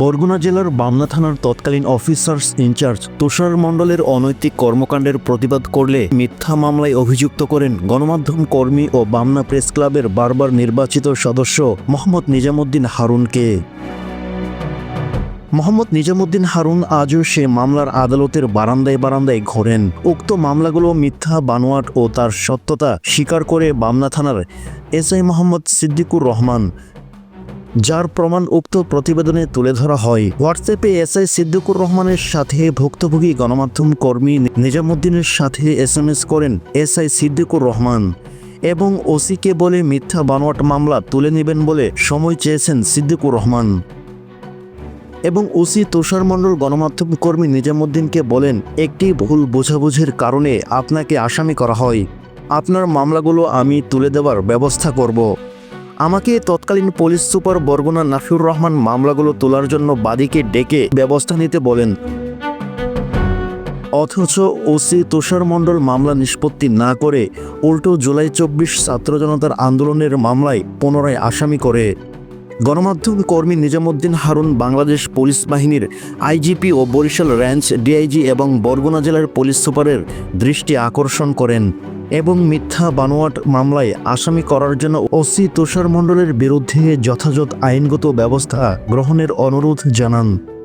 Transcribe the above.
বরগুনা জেলার বামনা থানার তৎকালীন অফিসার্স ইনচার্জ তুষার মণ্ডলের অনৈতিক কর্মকাণ্ডের প্রতিবাদ করলে মিথ্যা মামলায় অভিযুক্ত করেন গণমাধ্যম কর্মী ও বামনা প্রেস ক্লাবের বারবার নির্বাচিত সদস্য মোহাম্মদ নিজামুদ্দিন হারুনকে। মোহাম্মদ নিজামুদ্দিন হারুন আজও সে মামলার আদালতের বারান্দায় বারান্দায় ঘোরেন। উক্ত মামলাগুলো মিথ্যা, বানোয়াট ও তার সত্যতা স্বীকার করে বামনা থানার এসআই মোহাম্মদ সিদ্দিকুর রহমান। যার প্রমাণ উক্ত প্রতিবেদনে তুলে ধরা হয়। হোয়াটসঅ্যাপে এসআই সিদ্দিকুর রহমানের সাথে ভুক্তভোগী গণমাধ্যম কর্মী নিজামুদ্দিনের সাথে এস এম এস করেন এসআই সিদ্দিকুর রহমান এবং ওসিকে বলে মিথ্যা বানোয়াট মামলা তুলে নেবেন বলে সময় চেয়েছেন সিদ্দিকুর রহমান। এবং ওসি তুষার মণ্ডল গণমাধ্যম কর্মী নিজামুদ্দিনকে বলেন, একটি ভুল বোঝাবুঝির কারণে আপনাকে আসামি করা হয়। আপনার মামলাগুলো আমি তুলে দেওয়ার ব্যবস্থা করব। আমাকে তৎকালীন পুলিশ সুপার বরগুনা নাফিউর রহমান মামলাগুলো তোলার জন্য বাদীকে ডেকে ব্যবস্থা নিতে বলেন। অথচ ওসি তুষার মণ্ডল মামলা নিষ্পত্তি না করে উল্টো জুলাই চব্বিশ ছাত্র জনতার আন্দোলনের মামলায় পুনরায় আসামি করে। গণমাধ্যম কর্মী নিজামুদ্দিন হারুন বাংলাদেশ পুলিশ বাহিনীর আইজিপি ও বরিশাল রেঞ্জ ডিআইজি এবং বরগুনা জেলার পুলিশ সুপারের দৃষ্টি আকর্ষণ করেন। এবং মিথ্যা বানোয়াট মামলায় আসামি করার জন্য ওসি তুষার মণ্ডলের বিরুদ্ধে যথাযথ আইনগত ব্যবস্থা গ্রহণের অনুরোধ জানান।